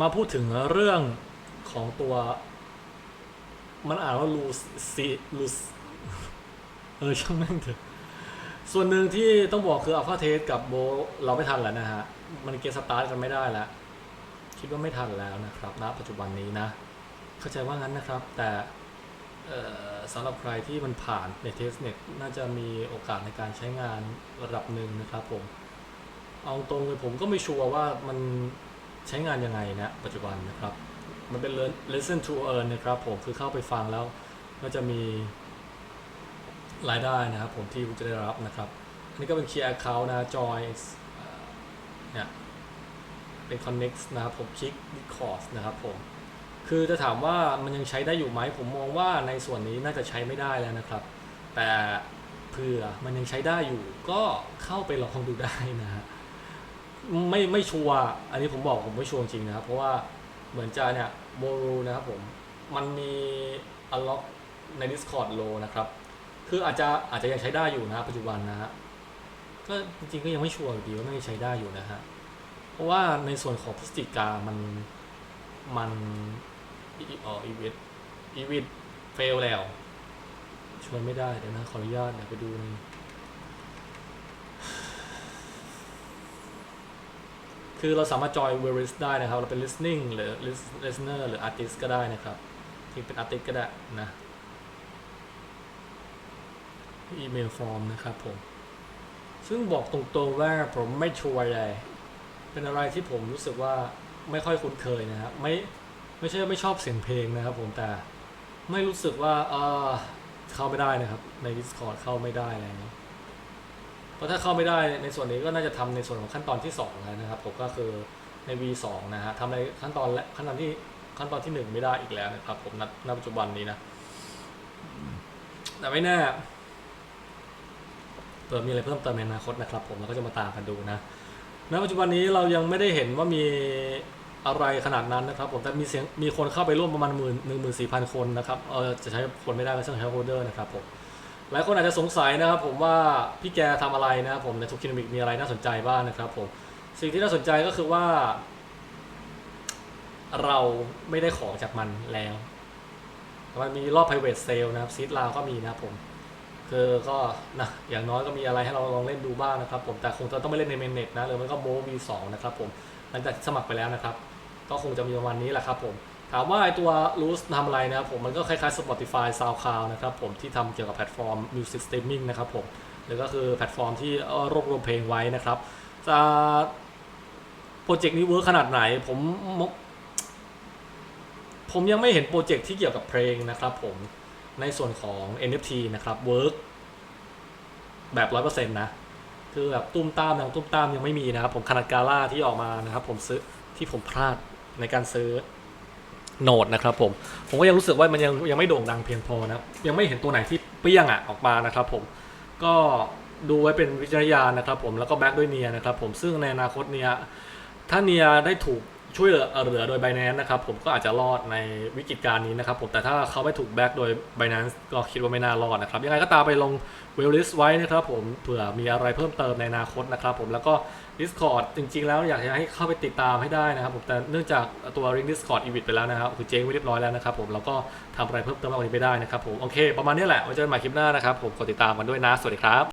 มาพูดถึงเรื่องของตัว มันอ่านว่าลูซีลูสเออช่างแม่งเถอะ ส่วนหนึ่งที่ต้องบอกคืออัลฟาเทสกับโบเราไม่ทันแล้วนะฮะ มันเกมสตาร์ทกันไม่ได้แล้ว คิดว่าไม่ทันแล้วนะครับณปัจจุบันนี้นะ เข้าใจว่างั้นนะครับ แต่สำหรับใครที่มันผ่านในเทสเน็ตน่าจะมีโอกาสในการใช้งานระดับหนึ่งนะครับผม เอาตรงเลยผมก็ไม่ชัวร์ว่ามัน ใช้งานยังไงนะปัจจุบันนะครับ มันเป็น learn listen to earn นะครับผมคือเข้าไปฟังแล้วก็จะมีรายได้นะครับผมที่คุณจะได้รับนะครับอันนี้ก็เป็น key account นะ join เนี่ยเป็น connect นะครับผมคลิก discord นะครับผมคือจะถามว่ามันยังใช้ได้อยู่ไหมผมมองว่าในส่วนนี้น่าจะใช้ไม่ได้แล้วนะครับ แต่เผื่อมันยังใช้ได้อยู่ก็เข้าไปลองดูได้นะฮะ ไม่ไม่ชัวร์อันนี้ผมบอกผมไม่ชัวร์จริงนะครับ เพราะว่าเหมือนจะเนี่ยโมรูนะครับผม มันมี unlock ใน Discord low นะครับ คืออาจจะอาจจะยังใช้ได้อยู่นะปัจจุบันนะฮะก็จริงๆก็ยังไม่ชัวร์อยู่ดีว่าไม่ใช้ได้อยู่นะฮะเพราะว่าในส่วนของพฤศจิกามันมันอีอ๋ออีวิทอีวิทเฟลแล้วชวนไม่ได้เดี๋ยวนะขออนุญาตเดี๋ยวไปดูใน คือเราสามารถจอยเวอริสได้นะครับ เราเป็น listening หรือ listener หรือ artist ก็ได้นะครับที่เป็น artist ก็ได้นะอีเมลฟอร์มนะครับผม ซึ่งบอกตรงๆว่าผมไม่ชัวร์เลย เป็นอะไรที่ผมรู้สึกว่าไม่ค่อยคุ้นเคยนะครับ ไม่ไม่ใช่ไม่ชอบเสียงเพลงนะครับผมแต่ไม่รู้สึกว่าเออเข้าไม่ได้นะครับ ใน Discord เข้าไม่ได้อะไรอย่างนี้ เพราะถ้าเข้าไม่ได้ในส่วนนี้ก็น่าจะทำในส่วนของขั้นตอนที่2แล้วนะครับผมก็คือใน V2 นะฮะทำในขั้นตอนและขั้นตอนที่ขั้นตอนที่ 1 ไม่ได้อีกแล้วนะครับผมณปัจจุบันนี้นะ แต่ไม่แน่เผื่อมีอะไรเพิ่มเติมในอนาคตนะครับ ผมเราก็จะมาตามกันดูนะณปัจจุบันนี้เรายังไม่ได้เห็นว่ามีอะไรขนาดนั้นนะครับ ผมแต่มีเสียงมีคนเข้าไปร่วมประมาณหมื่นหนึ่งหมื่นสี่พันคนนะครับเออจะใช้คนไม่ได้ก็ใช้โฮเดอร์นะครับผม หลายคนอาจจะสงสัยนะครับผมว่าพี่แกทำอะไรนะครับผมในทุกคินมิกมีอะไรน่าสนใจบ้างนะครับผมสิ่งที่น่าสนใจก็คือว่า เราไม่ได้ของจากมันแล้วมันมีรอบ private sale นะครับซีดลาวก็มีนะครับผมคือก็นะอย่างน้อยก็มีอะไรให้เราลองเล่นดูบ้างนะครับผมแต่คงจะต้องไม่เล่นในเมนเน็ตนะหรือมันก็โบวีสองนะครับผมหลังจากสมัครไปแล้วนะครับ ก็คงจะมีประมาณนี้แหละครับผม ถามว่าไอตัว r o o s ทำอะไรนะครับผมมันก็คล้ายๆ Spotify SoundCloud นะครับผมที่ทำเกี่ยวกับแพลตฟอร์ม Music Streaming นะครับผมหรือก็คือแพลตฟอร์มที่รวบรวมเพลงไว้นะครับจะโปรเจกต์นี้เวิร์คขนาดไหนผมผมยังไม่เห็นโปรเจกต์ที่เกี่ยวกับเพลงนะครับผมในส่วนของ NFT นะครับ Work แบบร้อยเปอร์เซ็นต์นะ คือแบบตุ้มตามยังตุ้มตามยังไม่มีนะครับผมขนาดกาล่าที่ออกมานะครับผมซื้อที่ผมพลาดในการซื้อ โนดนะครับผม ผมก็ยังรู้สึกว่ามันยังยังไม่โด่งดังเพียงพอนะ ยังไม่เห็นตัวไหนที่เปรี้ยงอะออกมานะครับผม ก็ดูไว้เป็นวิจารณญาณนะครับผม แล้วก็แบ็กด้วยเนียนะครับผม ซึ่งในอนาคตเนียถ้าเนียได้ถูก ช่วยเหลือเหลือโดย Binance นะครับผมก็อาจจะรอดในวิกฤตการณ์นี้นะครับผมแต่ถ้าเขาไม่ถูกแบ็กโดย Binance ก็คิดว่าไม่น่ารอดนะครับยังไงก็ตามไปลงเวลลิสไว้นะครับผมเผื่อมีอะไรเพิ่มเติมในอนาคตนะครับผมแล้วก็ Discord จริง ๆ แล้วอยากให้เข้าไปติดตามให้ได้นะครับผมแต่เนื่องจากตัว Ring Discord e v i t ไปแล้วนะครับคือเจ๊งไว้เรียบร้อยแล้วนะครับผมแล้วก็ทำอะไรเพิ่มเติมมากกว่านี้ไม่ได้นะครับผมโอเคประมาณนี้แหละไว้เจอกันใหม่คลิปหน้านะครับผมกดติดตามกันด้วยนะสวัสดีครับ